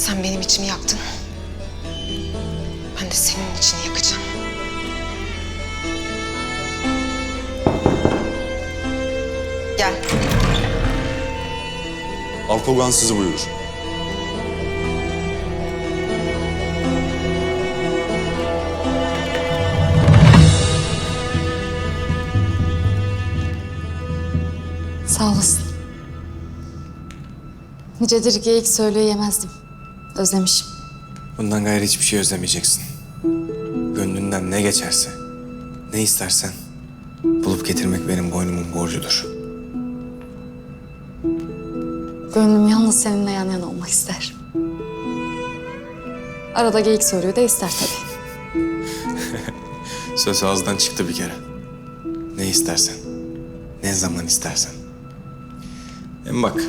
Sen benim içimi yaktın. Ben de senin içini yakacağım. Gel. Alkogan sizi buyurur. Sağ olasın. Nicedir geyik söyleyemezdim. Özlemişim. Bundan gayrı hiçbir şey özlemeyeceksin. Gönlünden ne geçerse, ne istersen bulup getirmek benim boynumun borcudur. Gönlüm yalnız seninle yan yana olmak ister. Arada geyik söylüyor da ister tabii. Söz ağızdan çıktı bir kere. Ne istersen, ne zaman istersen. Hem bak,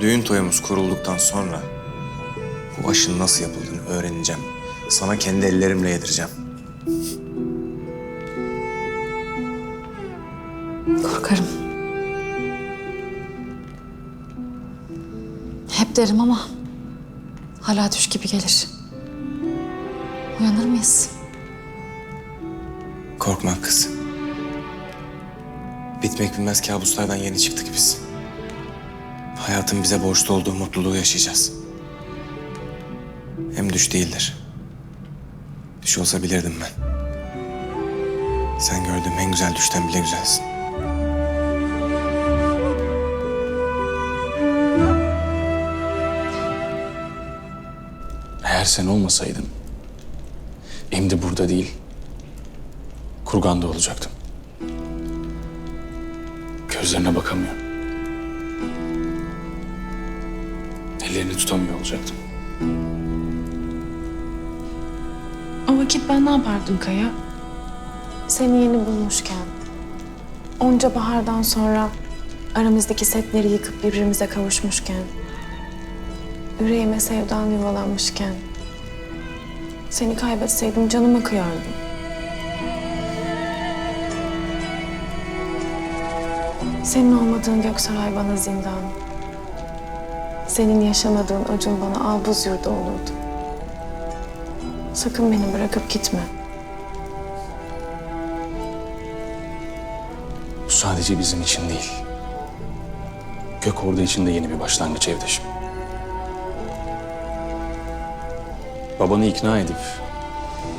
düğün toyumuz kurulduktan sonra bu aşın nasıl yapıldığını öğreneceğim. Sana kendi ellerimle yedireceğim. Korkarım. Hep derim ama hala düş gibi gelir. Uyanır mıyız? Korkma kız. Bitmek bilmez kabuslardan yeni çıktık biz. Hayatın bize borçlu olduğu mutluluğu yaşayacağız. Hem düş değildir. Düş olsa bilirdim ben. Sen gördüğüm en güzel düşten bile güzelsin. Eğer sen olmasaydın, şimdi burada değil, kurganda olacaktım. Gözlerine bakamıyor. Ellerini tutamıyor olacaktım. O vakit ben ne yapardım Kaya? Seni yeni bulmuşken, onca bahardan sonra aramızdaki setleri yıkıp birbirimize kavuşmuşken, yüreğime sevdan yuvalanmışken, seni kaybetseydim canıma kıyardım. Senin olmadığın Göksaray bana zindan. Senin yaşamadığın acın bana abuz yurdu olurdu. Sakın beni bırakıp gitme. Bu sadece bizim için değil. Gök orada için de yeni bir başlangıç evdeşim. Babanı ikna edip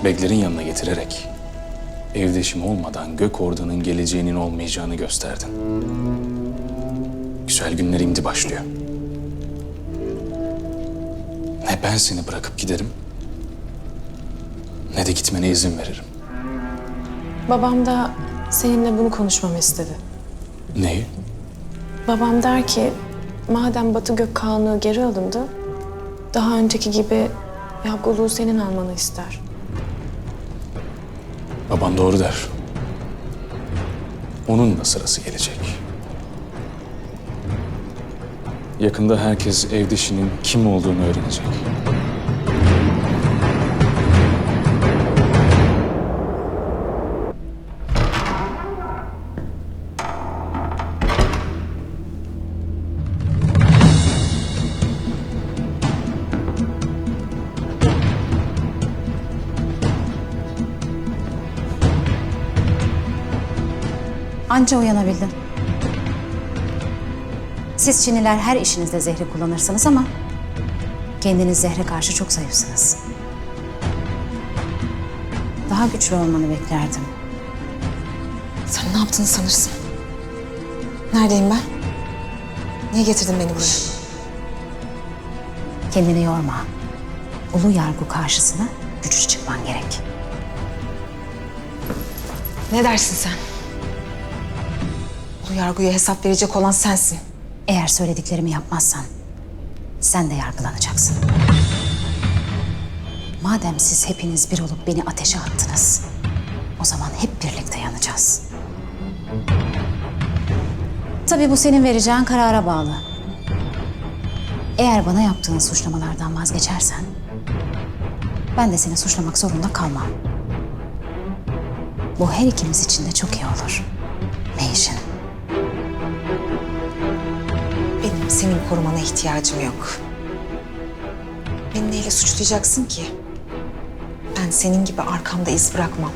Begler'in yanına getirerek evdeşim olmadan gök ordanın geleceğinin olmayacağını gösterdin. Güzel günler indi başlıyor. Ne ben seni bırakıp giderim ne de gitmene izin veririm. Babam da seninle bunu konuşmamı istedi. Neyi? Babam der ki, madem Batı Gök Kanunu geri alındı, daha önceki gibi Yavguluğu senin almanı ister. Baban doğru der. Onun da sırası gelecek. Yakında herkes evdişinin kim olduğunu öğrenecek. Anca uyanabildin. Siz Çinliler her işinizde zehri kullanırsınız ama kendiniz zehre karşı çok zayıfsınız. Daha güçlü olmanı beklerdim. Sen ne yaptığını sanırsın? Neredeyim ben? Niye getirdin beni buraya? Kendini yorma. Ulu yargı karşısına güçlü çıkman gerek. Ne dersin sen? Bu yargıya hesap verecek olan sensin. Eğer söylediklerimi yapmazsan sen de yargılanacaksın. Madem siz hepiniz bir olup beni ateşe attınız, o zaman hep birlikte yanacağız. Tabii bu senin vereceğin karara bağlı. Eğer bana yaptığın suçlamalardan vazgeçersen, ben de seni suçlamak zorunda kalmam. Bu her ikimiz için de çok iyi olur. Ne senin korumana ihtiyacım yok. Beni neyle suçlayacaksın ki? Ben senin gibi arkamda iz bırakmam.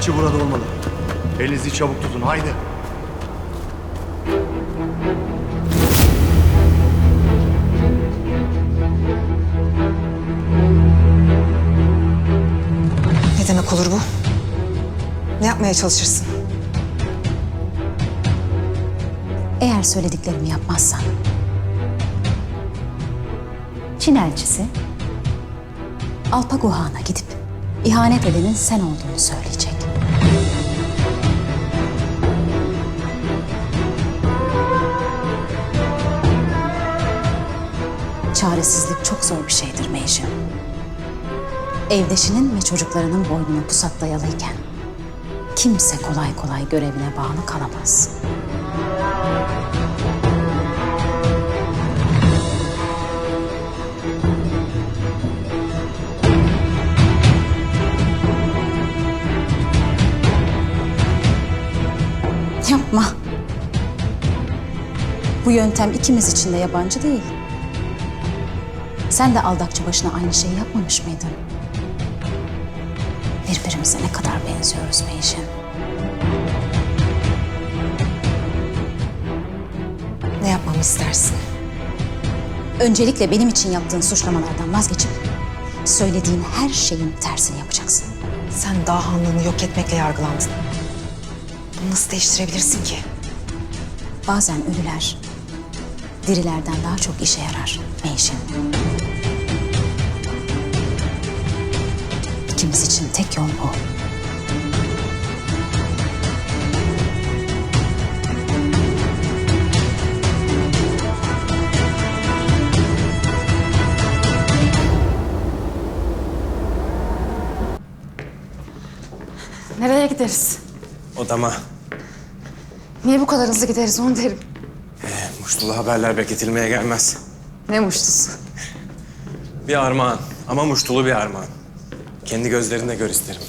Elçi burada olmalı. Elinizi çabuk tutun haydi. Ne demek olur bu? Ne yapmaya çalışırsın? Eğer söylediklerimi yapmazsan... Çin elçisi Alpaguhan'a gidip ihanet edenin sen olduğunu söyleyecek. Çaresizlik çok zor bir şeydir Meyjin. Evdeşinin ve çocuklarının boynuna pusat dayalıyken kimse kolay kolay görevine bağlı kalamaz. Yapma. Bu yöntem ikimiz için de yabancı değil. Sen de aldakçı başına aynı şeyi yapmamış mıydın? Birbirimize ne kadar benziyoruz Meyşin. Ne yapmamı istersin? Öncelikle benim için yaptığın suçlamalardan vazgeçip söylediğin her şeyin tersini yapacaksın. Sen Dahanlığını yok etmekle yargılandın. Bunu nasıl değiştirebilirsin ki? Bazen ölüler dirilerden daha çok işe yarar Meyşin. İkimiz için tek yol bu. Nereye gideriz? Odama. Niye bu kadar hızlı gideriz onu derim. Muştulu haberler bekletilmeye gelmez. Ne muştusu. Bir armağan ama muştulu bir armağan. Kendi gözlerinde gör isterim.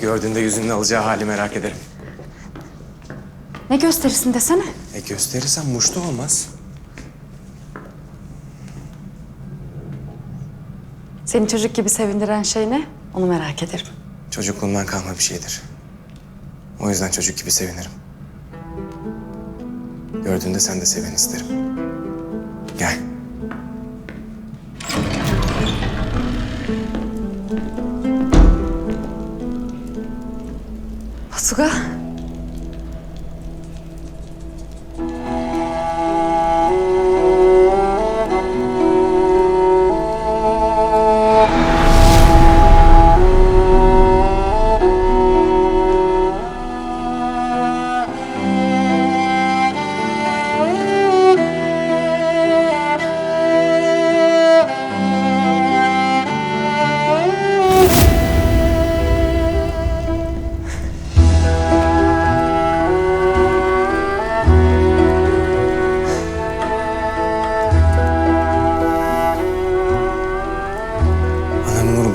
Gördüğünde yüzünün alacağı hali merak ederim. Ne gösterirsin desene. E gösterirsen muştu olmaz. Seni çocuk gibi sevindiren şey ne? Onu merak ederim. Çocukluğumdan kalma bir şeydir. O yüzden çocuk gibi sevinirim. Gördüğünde sen de sevin isterim. Gel. 够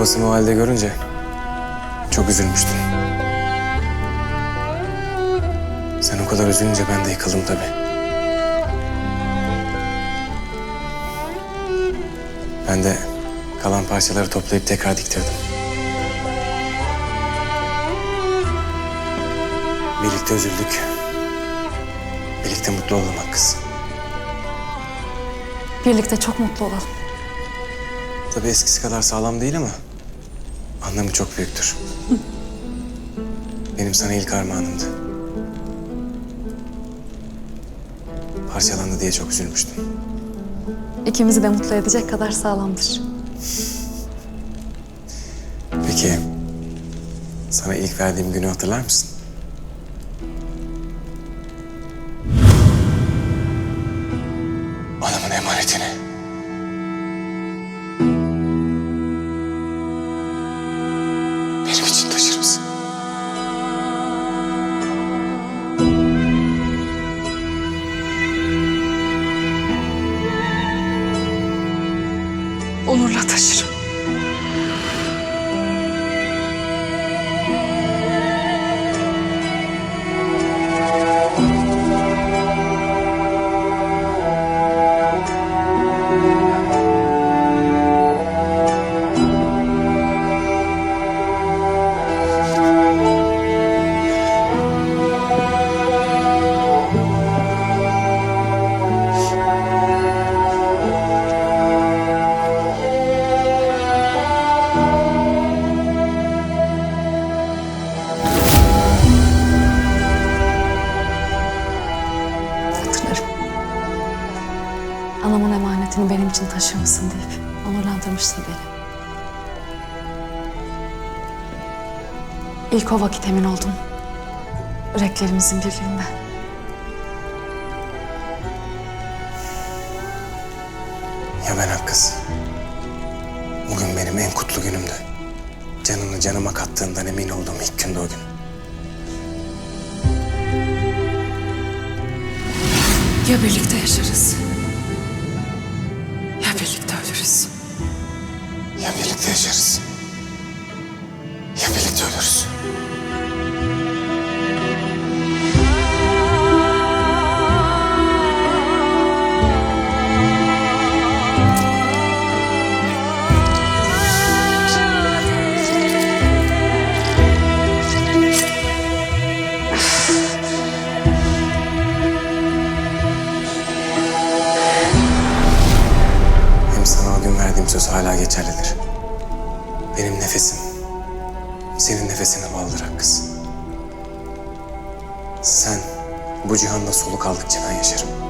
Anamın urbasını o halde görünce çok üzülmüştüm. Sen o kadar üzülünce ben de yıkıldım tabii. Ben de kalan parçaları toplayıp tekrar diktirdim. Birlikte üzüldük. Birlikte mutlu olalım kız. Birlikte çok mutlu olalım. Tabii eskisi kadar sağlam değil ama anlamı çok büyüktür. Benim sana ilk armağanımdı. Parçalandı diye çok üzülmüştüm. İkimizi de mutlu edecek kadar sağlamdır. Peki sana ilk verdiğim günü hatırlar mısın? Onurla taşırım. Mısın deyip onurlandırmıştın beni. İlk o vakit emin oldum. Yüreklerimizin birliğinden. Ya ben Hakkız. Bugün benim en kutlu günümdü. Canını canıma kattığından emin olduğum ilk gündü o gün. Ya birlikte yaşarız. Ölürüz. Ya birlikte yaşarız. Ya birlikte ölürüz. Söz hala geçerlidir. Benim nefesim, senin nefesine bağlıdır Hakkız. Sen bu cihanda soluk aldıkça ben yaşarım.